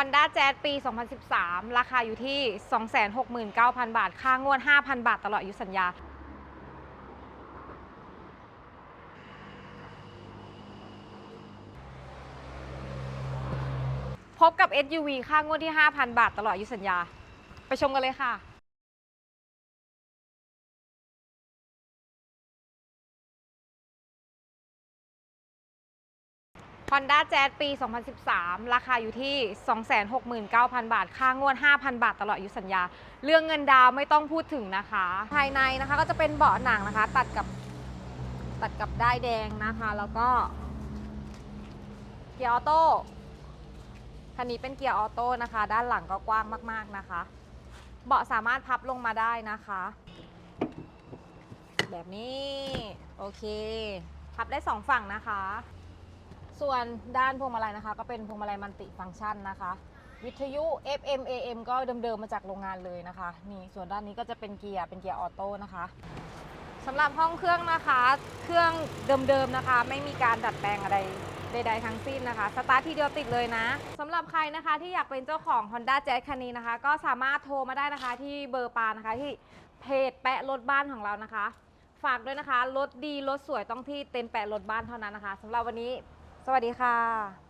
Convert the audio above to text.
Honda Jazz ปี 2013 ราคาอยู่ที่ 269,000 บาท ค่างวด 5,000 บาทตลอดอายุสัญญา พบกับ SUV ค่างวดที่ 5,000 บาทตลอดอายุสัญญา ไปชมกันเลยค่ะ Honda Jazz ปี 2013 ราคาอยู่ที่ 269,000 บาท ค่างวด 5,000 บาทตลอดอายุสัญญา เรื่องเงินดาวไม่ต้องพูดถึงนะคะ ภายในนะคะก็จะเป็นเบาะหนังนะคะ ตัดกับตัดกับด้ายแดงนะคะ แล้วก็เกียร์ออโต้ คันนี้เป็นเกียร์ออโต้นะคะ ด้านหลังก็กว้างมาก ๆนะคะ เบาะสามารถพับลงมาได้นะคะ แบบนี้ โอเค พับได้สองฝั่งนะคะ ส่วนด้านพวงมาลัยนะคะ ก็เป็นพวงมาลัยมัลติฟังก์ชันนะคะ วิทยุ FM AM ก็เดิมๆมาจากโรงงานเลยนะคะ นี่ส่วนด้านนี้ก็จะเป็นเกียร์เป็นเกียร์ออโต้นะคะสำหรับห้องเครื่องนะคะ เครื่องเดิมๆนะคะ ไม่มีการดัดแปลงอะไรใดๆทั้งสิ้นนะคะ สตาร์ททีเดียวติดเลยนะสำหรับใครนะคะที่อยากเป็นเจ้าของ Honda Jazz คันนี้นะคะ ก็สามารถโทรมาได้นะคะที่เบอร์ปานะคะที่เพจแปะรถบ้านของเรานะคะ ฝากด้วยนะคะ รถดีรถสวยต้องที่เต็นแปะรถบ้านเท่านั้นนะคะสำหรับวันนี้ สวัสดีค่ะ